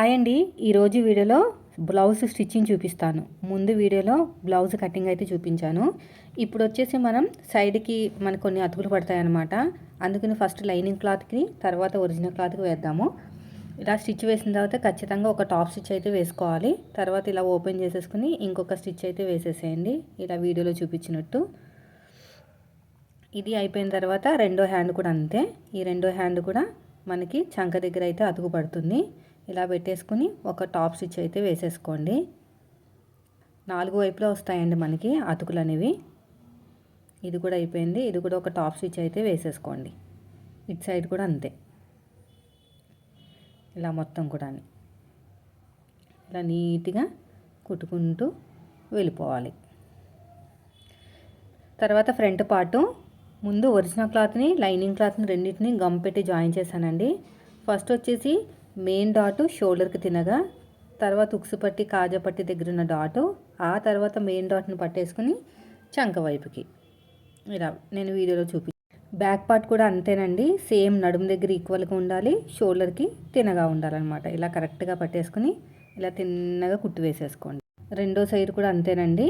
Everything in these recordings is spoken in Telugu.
హాయ్ అండి. ఈరోజు వీడియోలో బ్లౌజ్ స్టిచ్చింగ్ చూపిస్తాను. ముందు వీడియోలో బ్లౌజ్ కటింగ్ అయితే చూపించాను. ఇప్పుడు వచ్చేసి మనం సైడ్కి మనకు కొన్ని అతుకులు పడతాయన్నమాట. అందుకని ఫస్ట్ లైనింగ్ క్లాత్కి తర్వాత ఒరిజినల్ క్లాత్కి వేద్దాము. ఇలా స్టిచ్ వేసిన తర్వాత ఖచ్చితంగా ఒక టాప్ స్టిచ్ అయితే వేసుకోవాలి. తర్వాత ఇలా ఓపెన్ చేసేసుకుని ఇంకొక స్టిచ్ అయితే వేసేసేయండి. ఇలా వీడియోలో చూపించినట్టు. ఇది అయిపోయిన తర్వాత రెండో హ్యాండ్ కూడా అంతే. ఈ రెండో హ్యాండ్ కూడా మనకి చంక దగ్గర అయితే అతుకు పడుతుంది. ఇలా పెట్టేసుకుని ఒక టాప్ స్టిచ్ అయితే వేసేసుకోండి. నాలుగు వైపులో వస్తాయండి మనకి అతుకులు అనేవి ఇది కూడా అయిపోయింది. ఇది కూడా ఒక టాప్ స్టిచ్ అయితే వేసేసుకోండి. ఇటు సైడ్ కూడా అంతే. ఇలా మొత్తం కూడా ఇలా నీట్గా కుట్టుకుంటూ వెళ్ళిపోవాలి. తర్వాత ఫ్రంట్ పార్టు. ముందు ఒరిజినల్ క్లాత్ని లైనింగ్ క్లాత్ని రెండింటిని గమ్ పెట్టి జాయిన్ చేశానండి. ఫస్ట్ వచ్చేసి మెయిన్ డాటు షోల్డర్కి తినగా తర్వాత ఉక్సు పట్టి కాజా పట్టి దగ్గర ఉన్న డాటు ఆ తర్వాత మెయిన్ డాట్ని పట్టేసుకుని చంక వైపుకి. ఇలా నేను వీడియోలో చూపి బ్యాక్ పార్ట్ కూడా అంతేనండి. సేమ్ నడుము దగ్గర ఈక్వల్గా ఉండాలి షోల్డర్కి తినగా ఉండాలన్నమాట. ఇలా కరెక్ట్గా పట్టేసుకుని ఇలా తిన్నగా కుట్టు వేసేసుకోండి. రెండో సైడ్ కూడా అంతేనండి.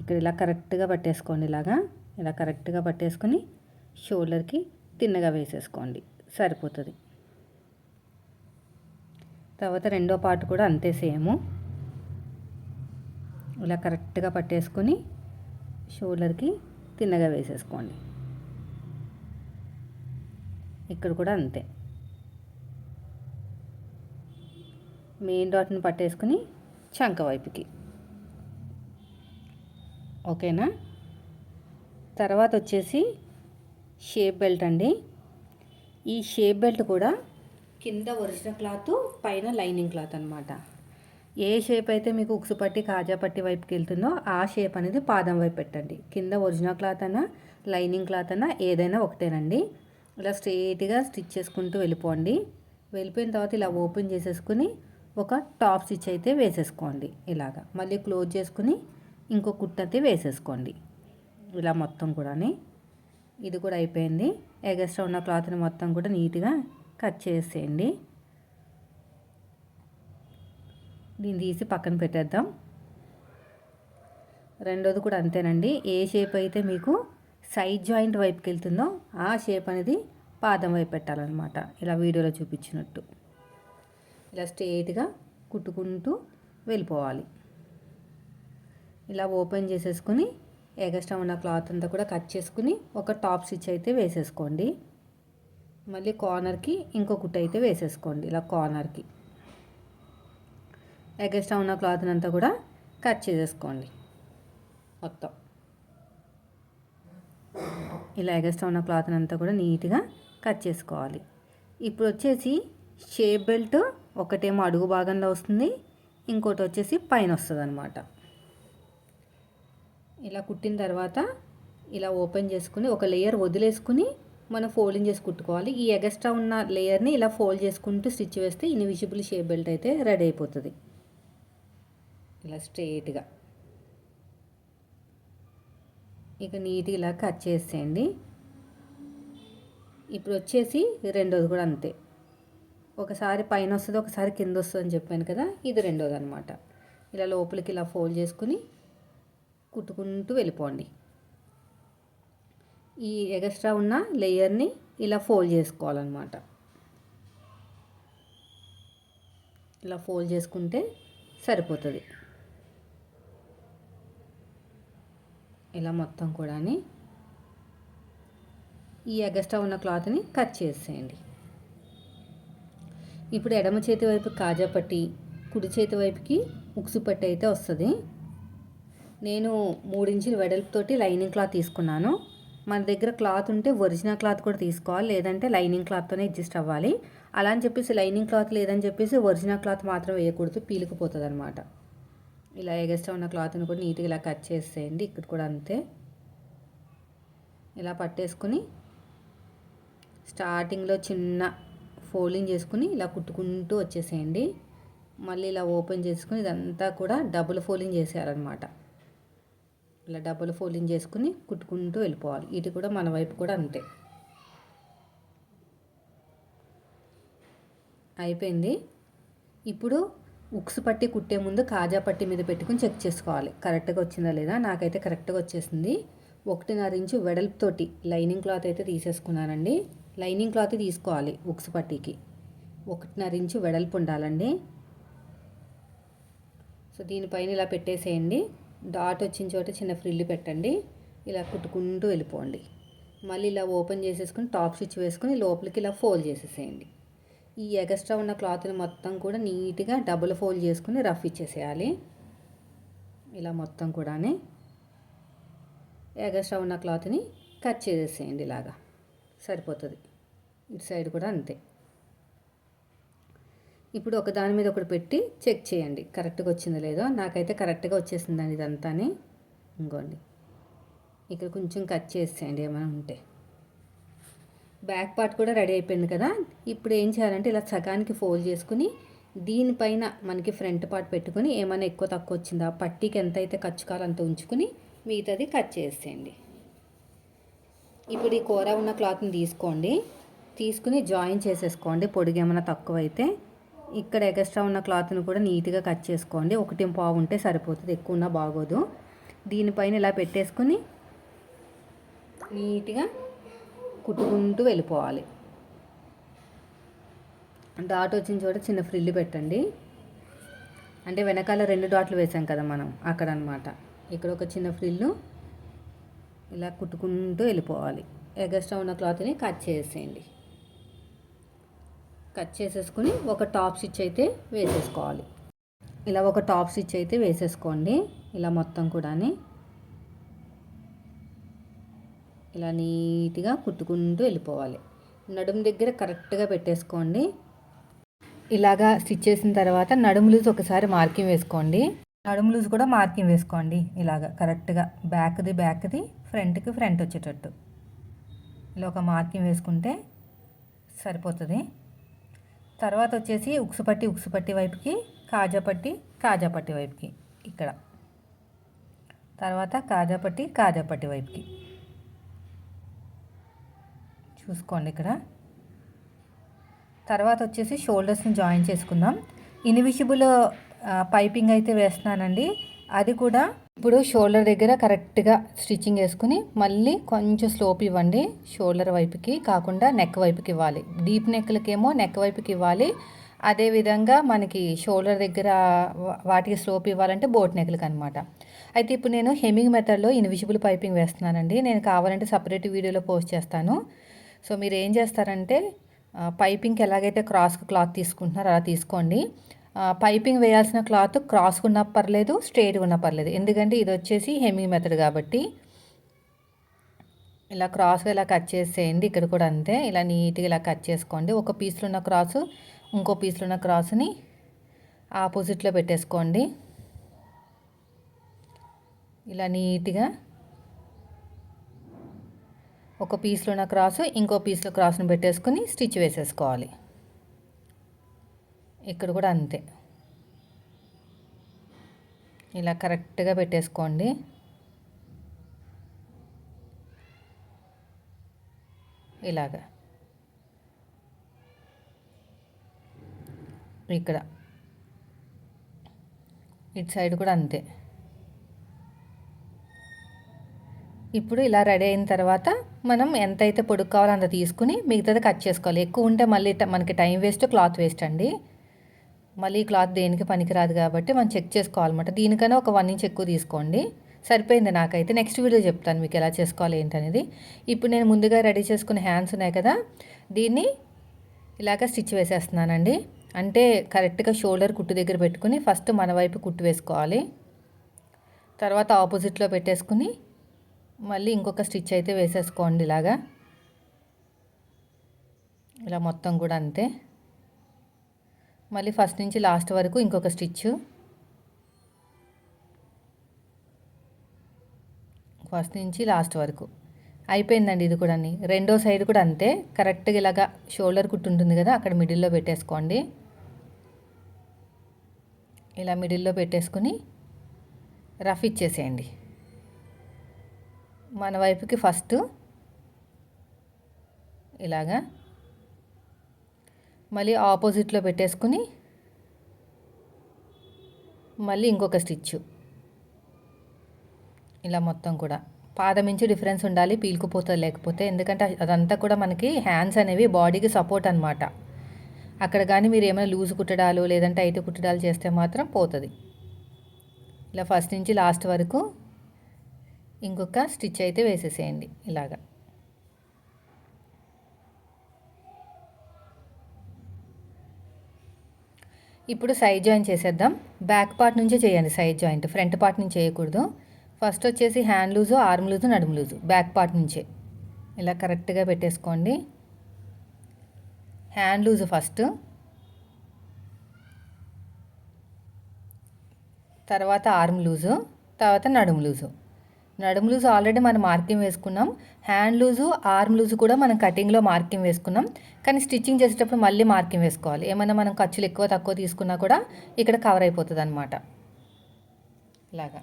ఇక్కడ ఇలా కరెక్ట్గా పట్టేసుకోండి ఇలాగా. ఇలా కరెక్ట్గా పట్టేసుకొని షోల్డర్కి తిన్నగా వేసేసుకోండి. సరిపోతుంది. తర్వాత రెండో పార్ట్ కూడా అంతే సేము. ఇలా కరెక్ట్గా పట్టేసుకొని షోల్డర్కి తిన్నగా వేసేసుకోండి. ఇక్కడ కూడా అంతే. మెయిన్ డాట్ని పట్టేసుకుని చంక వైపుకి. ఓకేనా? తర్వాత వచ్చేసి షేప్ బెల్ట్ అండి. ఈ షేప్ బెల్ట్ కూడా కింద ఒరిజినల్ క్లాత్ పైన లైనింగ్ క్లాత్ అనమాట ఏ షేప్ అయితే మీకు ఉక్సు పట్టి కాజా పట్టి వైపుకి వెళ్తుందో ఆ షేప్ అనేది పాదం వైపు పెట్టండి. కింద ఒరిజినల్ క్లాత్ అన్నా లైనింగ్ క్లాత్ అన్నా ఏదైనా ఒకటేనండి. ఇలా స్ట్రైట్గా స్టిచ్ చేసుకుంటూ వెళ్ళిపోండి. వెళ్ళిపోయిన తర్వాత ఇలా ఓపెన్ చేసేసుకుని ఒక టాప్ స్టిచ్ అయితే వేసేసుకోండి. ఇలాగా. మళ్ళీ క్లోజ్ చేసుకుని ఇంకో కుట్టు అయితే వేసేసుకోండి. ఇలా మొత్తం కూడా ఇది కూడా అయిపోయింది. ఎగస్ట్రా ఉన్న క్లాత్ని మొత్తం కూడా నీట్గా కట్ చేసేయండి. దీన్ని తీసి పక్కన పెట్టేద్దాం. రెండోది కూడా అంతేనండి. ఏ షేప్ అయితే మీకు సైడ్ జాయింట్ వైపుకి వెళ్తుందో ఆ షేప్ అనేది పాదం వైపు పెట్టాలన్నమాట. ఇలా వీడియోలో చూపించినట్టు. ఇలా స్ట్రేట్గా కుట్టుకుంటూ వెళ్ళిపోవాలి. ఇలా ఓపెన్ చేసేసుకుని ఎగస్ట్రా ఉన్న క్లాత్ అంతా కూడా కట్ చేసుకుని ఒక టాప్ స్టిచ్ అయితే వేసేసుకోండి. మళ్ళీ కార్నర్కి ఇంకో కుట్ట అయితే వేసేసుకోండి ఇలా కార్నర్కి. ఎగస్ట్రా ఉన్న క్లాత్ని అంతా కూడా కట్ చేసేసుకోండి మొత్తం. ఇలా ఎగస్ట్రా ఉన్న క్లాత్ని అంతా కూడా నీట్గా కట్ చేసుకోవాలి. ఇప్పుడు వచ్చేసి షేప్ బెల్ట్ ఒకటేమో అడుగు భాగంలో వస్తుంది ఇంకోటి వచ్చేసి పైన వస్తుంది అనమాట ఇలా కుట్టిన తర్వాత ఇలా ఓపెన్ చేసుకుని ఒక లేయర్ వదిలేసుకుని మనం ఫోల్డింగ్ చేసి కుట్టుకోవాలి. ఈ ఎగస్ట్రా ఉన్న లేయర్ని ఇలా ఫోల్డ్ చేసుకుంటూ స్టిచ్ వేస్తే ఇన్విజిబుల్ షేప్ బెల్ట్ అయితే రెడీ అయిపోతుంది. ఇలా స్ట్రెయిట్గా ఇక నీట్గా ఇలా కట్ చేసేయండి. ఇప్పుడు వచ్చేసి రెండోది కూడా అంతే. ఒకసారి పైన వస్తుంది ఒకసారి కింద వస్తుంది అని చెప్పాను కదా ఇది రెండోది అనమాట ఇలా లోపలికి ఇలా ఫోల్డ్ చేసుకుని కుట్టుకుంటూ వెళ్ళిపోండి. ఈ ఎక్స్ట్రా ఉన్న లేయర్ని ఇలా ఫోల్డ్ చేసుకోవాలన్నమాట. ఇలా ఫోల్డ్ చేసుకుంటే సరిపోతుంది. ఇలా మొత్తం కూడా ఈ ఎగస్ట్రా ఉన్న క్లాత్ని కట్ చేసేయండి. ఇప్పుడు ఎడమ చేతి వైపు కాజా పట్టి కుడి చేతి వైపుకి ఉక్సు పట్టి అయితే వస్తుంది. నేను మూడించుల వెడల్పుతోటి లైనింగ్ క్లాత్ తీసుకున్నాను. మన దగ్గర క్లాత్ ఉంటే ఒరిజినల్ క్లాత్ కూడా తీసుకోవాలి. లేదంటే లైనింగ్ క్లాత్తోనే అడ్జస్ట్ అవ్వాలి. అలా అని చెప్పేసి లైనింగ్ క్లాత్ లేదని చెప్పేసి ఒరిజినల్ క్లాత్ మాత్రం వేయకూడదు. పీలికిపోతుంది అనమాట ఇలా ఎగస్ట్రా ఉన్న క్లాత్ని కూడా నీట్గా ఇలా కట్ చేసేయండి. ఇక్కడ కూడా అంతే. ఇలా పట్టేసుకుని స్టార్టింగ్లో చిన్న ఫోల్డింగ్ చేసుకుని ఇలా కుట్టుకుంటూ వచ్చేసేయండి. మళ్ళీ ఇలా ఓపెన్ చేసుకుని ఇదంతా కూడా డబుల్ ఫోల్డింగ్ చేసేయాలన్నమాట. ఇలా డబ్బులు ఫోల్డింగ్ చేసుకుని కుట్టుకుంటూ వెళ్ళిపోవాలి. ఇది కూడా మన వైపు కూడా అంతే. అయిపోయింది. ఇప్పుడు ఉక్స్ పట్టి కుట్టే ముందు కాజా పట్టి మీద పెట్టుకుని చెక్ చేసుకోవాలి. కరెక్ట్గా వచ్చిందా లేదా? నాకైతే కరెక్ట్గా వచ్చేసింది. ఒకటిన్నర ఇంచు వెడల్పుతోటి లైనింగ్ క్లాత్ అయితే తీసేసుకున్నానండి. లైనింగ్ క్లాత్ తీసుకోవాలి ఉక్స్ పట్టీకి. ఒకటిన్నర ఇంచు వెడల్పు ఉండాలండి. సో దీనిపైన ఇలా పెట్టేసేయండి. డాట్ వచ్చిన చోట చిన్న ఫ్రిల్లు పెట్టండి. ఇలా కుట్టుకుంటూ వెళ్ళిపోండి. మళ్ళీ ఇలా ఓపెన్ చేసేసుకుని టాప్ స్టిచ్ వేసుకుని లోపలికి ఇలా ఫోల్డ్ చేసేసేయండి. ఈ ఎగస్ట్రా ఉన్న క్లాత్ని మొత్తం కూడా నీట్గా డబుల్ ఫోల్డ్ చేసుకుని రఫ్ ఇచ్చేసేయాలి. ఇలా మొత్తం కూడా ఎగస్ట్రా ఉన్న క్లాత్ని కట్ చేసేసేయండి ఇలాగా. సరిపోతుంది. ఇటు సైడ్ కూడా అంతే. ఇప్పుడు ఒక దాని మీద ఒకటి పెట్టి చెక్ చేయండి. కరెక్ట్గా వచ్చిందో లేదో? నాకైతే కరెక్ట్గా వచ్చేసిందండి ఇదంతా ఇంకోండి. ఇక్కడ కొంచెం కట్ చేసేయండి ఏమైనా ఉంటే. బ్యాక్ పార్ట్ కూడా రెడీ అయిపోయింది కదా? ఇప్పుడు ఏం చేయాలంటే ఇలా సగానికి ఫోల్డ్ చేసుకుని దీనిపైన మనకి ఫ్రంట్ పార్ట్ పెట్టుకుని ఏమైనా ఎక్కువ తక్కువ వచ్చిందా? పట్టీకి ఎంత అయితే ఖర్చు కావాలంత ఉంచుకుని మిగతాది కట్ చేసేయండి. ఇప్పుడు ఈ కూర ఉన్న క్లాత్ని తీసుకోండి. తీసుకుని జాయిన్ చేసేసుకోండి. పొడిగేమైనా తక్కువ అయితే ఇక్కడ ఎక్స్ట్రా ఉన్న క్లాత్ని కూడా నీట్గా కట్ చేసుకోండి. ఒకటి పావు ఉంటే సరిపోతుంది ఎక్కువ ఉన్నా బాగోదు. దీనిపైన ఇలా పెట్టేసుకుని నీట్గా కుట్టుకుంటూ వెళ్ళిపోవాలి. డాట్ వచ్చిన చోట చిన్న ఫ్రిల్లు పెట్టండి. అంటే వెనకాల రెండు డాట్లు వేసాం కదా మనం అక్కడ అనమాట ఇక్కడ ఒక చిన్న ఫ్రిల్లు ఇలా కుట్టుకుంటూ వెళ్ళిపోవాలి. ఎగస్ట్రా ఉన్న క్లాత్ని కట్ చేసేయండి. కట్ చేసేసుకుని ఒక టాప్ స్టిచ్ అయితే వేసేసుకోవాలి. ఇలా ఒక టాప్ స్టిచ్ అయితే వేసేసుకోండి. ఇలా మొత్తం కూడా ఇలా నీట్గా కుట్టుకుంటూ వెళ్ళిపోవాలి. నడుము దగ్గర కరెక్ట్గా పెట్టేసుకోండి. ఇలాగా స్టిచ్ చేసిన తర్వాత నడుము లూజ్ ఒకసారి మార్కింగ్ వేసుకోండి. నడుము లూజ్ కూడా మార్కింగ్ వేసుకోండి. ఇలాగ కరెక్ట్గా బ్యాక్ది బ్యాక్ది ఫ్రంట్కి ఫ్రంట్ వచ్చేటట్టు. ఇలా ఒక మార్కింగ్ వేసుకుంటే సరిపోతుంది. తర్వాత వచ్చేసి ఉక్సుపట్టి ఉక్సుపట్టి వైపుకి కాజాపట్టి కాజాపట్టి వైపుకి ఇక్కడ. తర్వాత కాజాపట్టి కాజాపట్టి వైపుకి. చూసుకోండి ఇక్కడ. తర్వాత వచ్చేసి షోల్డర్స్ని జాయిన్ చేసుకుందాం. ఇన్విజిబుల్ పైపింగ్ అయితే వేస్తున్నానండి. అది కూడా ఇప్పుడు షోల్డర్ దగ్గర కరెక్ట్గా స్టిచ్చింగ్ వేసుకుని మళ్ళీ కొంచెం స్లోప్ ఇవ్వండి. షోల్డర్ వైపుకి కాకుండా నెక్ వైపుకి ఇవ్వాలి. డీప్ నెక్లకేమో నెక్ వైపుకి ఇవ్వాలి. అదేవిధంగా మనకి షోల్డర్ దగ్గర వాటికి స్లోప్ ఇవ్వాలంటే బోట్ నెక్లకి అనమాట అయితే ఇప్పుడు నేను హెమింగ్ మెథడ్లో ఇన్విజిబుల్ పైపింగ్ వేస్తున్నానండి. నేను కావాలంటే సపరేట్ వీడియోలో పోస్ట్ చేస్తాను. సో మీరు ఏం చేస్తారంటే పైపింగ్కి ఎలాగైతే క్రాస్ క్లాత్ తీసుకుంటున్నారో అలా తీసుకోండి. పైపింగ్ వేయాల్సిన క్లాత్ క్రాస్గా ఉన్న పర్లేదు స్ట్రేట్గా ఉన్న పర్లేదు. ఎందుకంటే ఇది వచ్చేసి హెమీ మెథడ్ కాబట్టి ఇలా క్రాస్గా ఇలా కట్ చేసేయండి ఇక్కడ కూడా అంతే. ఇలా నీట్గా ఇలా కట్ చేసుకోండి. ఒక పీస్లో ఉన్న క్రాసు ఇంకో పీస్లో ఉన్న క్రాస్ని ఆపోజిట్లో పెట్టేసుకోండి. ఇలా నీట్గా ఒక పీస్లో ఉన్న క్రాసు ఇంకో పీస్లో క్రాస్ని పెట్టేసుకుని స్టిచ్ వేసేసుకోవాలి. ఇక్కడ కూడా అంతే. ఇలా కరెక్ట్గా పెట్టేసుకోండి. ఇలాగా. ఇక్కడ. ఇటు సైడ్ కూడా అంతే. ఇప్పుడు ఇలా రెడీ అయిన తర్వాత మనం ఎంతైతే పొడుగు కావాలో అంత తీసుకుని మిగతాది కట్ చేసుకోవాలి. ఎక్కువ ఉంటే మళ్ళీ మనకి టైం వేస్ట్ క్లాత్ వేస్ట్ అండి. మళ్ళీ క్లాత్ దేనికి పనికిరాదు కాబట్టి మనం చెక్ చేసుకోవాలన్నమాట. దీనికైనా ఒక వన్ ఇంచ్ ఎక్కువ తీసుకోండి. సరిపోయింది నాకైతే. నెక్స్ట్ వీడియో చెప్తాను మీకు ఎలా చేసుకోవాలి ఏంటనేది. ఇప్పుడు నేను ముందుగా రెడీ చేసుకునే హ్యాండ్స్ ఉన్నాయి కదా దీన్ని ఇలాగ స్టిచ్ వేసేస్తున్నానండి. అంటే కరెక్ట్గా షోల్డర్ కుట్టు దగ్గర పెట్టుకుని ఫస్ట్ మన వైపు కుట్టు వేసుకోవాలి. తర్వాత ఆపోజిట్లో పెట్టేసుకుని మళ్ళీ ఇంకొక స్టిచ్ అయితే వేసేసుకోండి ఇలాగా. ఇలా మొత్తం కూడా అంతే. మళ్ళీ ఫస్ట్ నుంచి లాస్ట్ వరకు ఇంకొక స్టిచ్ ఫస్ట్ నుంచి లాస్ట్ వరకు. అయిపోయిందండి ఇది కూడా రెండో సైడ్ కూడా అంతే. కరెక్ట్గా ఇలాగా షోల్డర్ కుట్టు ఉంటుంది కదా అక్కడ మిడిల్లో పెట్టేసుకోండి. ఇలా మిడిల్లో పెట్టేసుకుని రఫ్ ఇచ్చేసేయండి. మన వైపుకి ఫస్ట్ ఇలాగా మళ్ళీ ఆపోజిట్లో పెట్టేసుకుని మళ్ళీ ఇంకొక స్టిచ్ ఇలా మొత్తం కూడా. పాదం నుంచి డిఫరెన్స్ ఉండాలి పీలుకుపోతుంది లేకపోతే. ఎందుకంటే అదంతా కూడా మనకి హ్యాండ్స్ అనేవి బాడీకి సపోర్ట్ అనమాట అక్కడ కానీ మీరు ఏమైనా లూజ్ కుట్టడాలు లేదంటే టైట్ కుట్టడాలు చేస్తే మాత్రం పోతుంది. ఇలా ఫస్ట్ నుంచి లాస్ట్ వరకు ఇంకొక స్టిచ్ అయితే వేసేసేయండి ఇలాగా. ఇప్పుడు సైడ్ జాయింట్ చేసేద్దాం. బ్యాక్ పార్ట్ నుంచే చేయండి సైడ్ జాయింట్ ఫ్రంట్ పార్ట్ నుంచి చేయకూడదు. ఫస్ట్ వచ్చేసి హ్యాండ్ లూజు ఆర్మ్ లూజు నడుము లూజు బ్యాక్ పార్ట్ నుంచే. ఇలా కరెక్ట్గా పెట్టేసుకోండి. హ్యాండ్ లూజు ఫస్ట్ తర్వాత ఆర్మ్ లూజు తర్వాత నడుము లూజు నడుము లూజు ఆల్రెడీ మనం మార్కింగ్ వేసుకున్నాం. హ్యాండ్ లూజు ఆర్మ్ లూజు కూడా మనం కటింగ్లో మార్కింగ్ వేసుకున్నాం. కానీ స్టిచ్చింగ్ చేసేటప్పుడు మళ్ళీ మార్కింగ్ వేసుకోవాలి. ఏమైనా మనం ఖర్చులు ఎక్కువ తక్కువ తీసుకున్నా కూడా ఇక్కడ కవర్ అయిపోతుంది అనమాట ఇలాగా.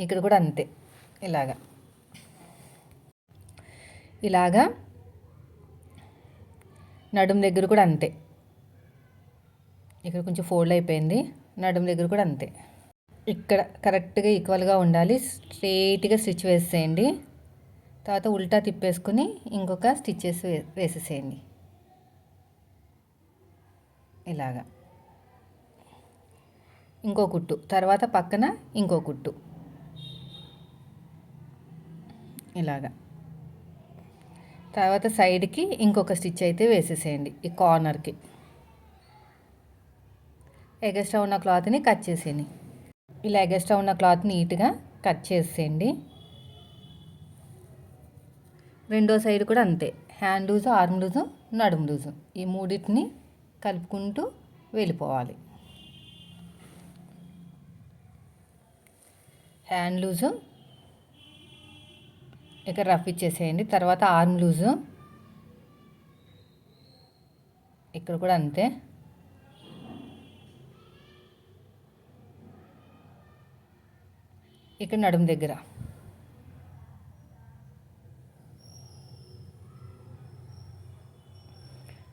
ఇక్కడ కూడా అంతే. ఇలాగా. ఇలాగా. నడుం దగ్గర కూడా అంతే. ఇక్కడ కొంచెం ఫోల్డ్ అయిపోయింది. నడుం దగ్గర కూడా అంతే. ఇక్కడ కరెక్ట్గా ఈక్వల్గా ఉండాలి. స్ట్రేట్గా స్టిచ్ వేసేయండి. తర్వాత ఉల్టా తిప్పేసుకుని ఇంకొక స్టిచ్చెస్ వేసేసేయండి. ఇలాగా. ఇంకో కుట్టు. తర్వాత పక్కన ఇంకో కుట్టు. ఇలాగా. తర్వాత సైడ్కి ఇంకొక స్టిచ్ అయితే వేసేసేయండి. ఈ కార్నర్కి. ఎగస్ట్రా ఉన్న క్లాత్ని కట్ చేసేయండి. ఇలా ఎగస్ట్రా ఉన్న క్లాత్ నీట్గా కట్ చేసేయండి. రెండో సైడ్ కూడా అంతే. హ్యాండ్ లూజు ఆర్మ్ లూజు నడుము లూజు. ఈ మూడింటిని కలుపుకుంటూ వెళ్ళిపోవాలి. హ్యాండ్ లూజు ఇక్కడ రఫ్ ఇచ్చేసేయండి. తర్వాత ఆర్మ్ లూజు. ఇక్కడ కూడా అంతే. ఇక్కడ నడుము దగ్గర.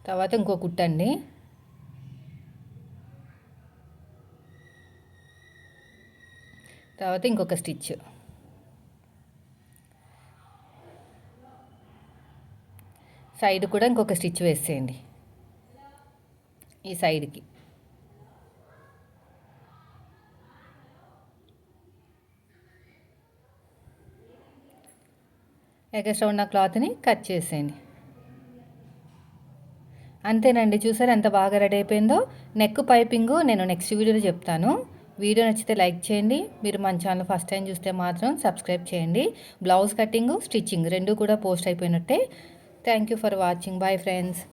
తర్వాత ఇంకో కుట్టండి తర్వాత ఇంకొక స్టిచ్. సైడ్ కూడా ఇంకొక స్టిచ్ వేసేయండి. ఈ సైడ్కి. ఎగస్ట్రా ఉన్న క్లాత్ని కట్ చేసేయండి. అంతేనండి చూసారు ఎంత బాగా రెడీ అయిపోయిందో? నెక్ పైపింగ్ నేను నెక్స్ట్ వీడియోలో చెప్తాను. వీడియో నచ్చితే లైక్ చేయండి. మీరు మన ఛానల్ ఫస్ట్ టైం చూస్తే మాత్రం సబ్స్క్రైబ్ చేయండి. బ్లౌజ్ కటింగ్ స్టిచ్చింగ్ రెండు కూడా పోస్ట్ అయిపోయినట్టే. Thank you for watching. Bye friends.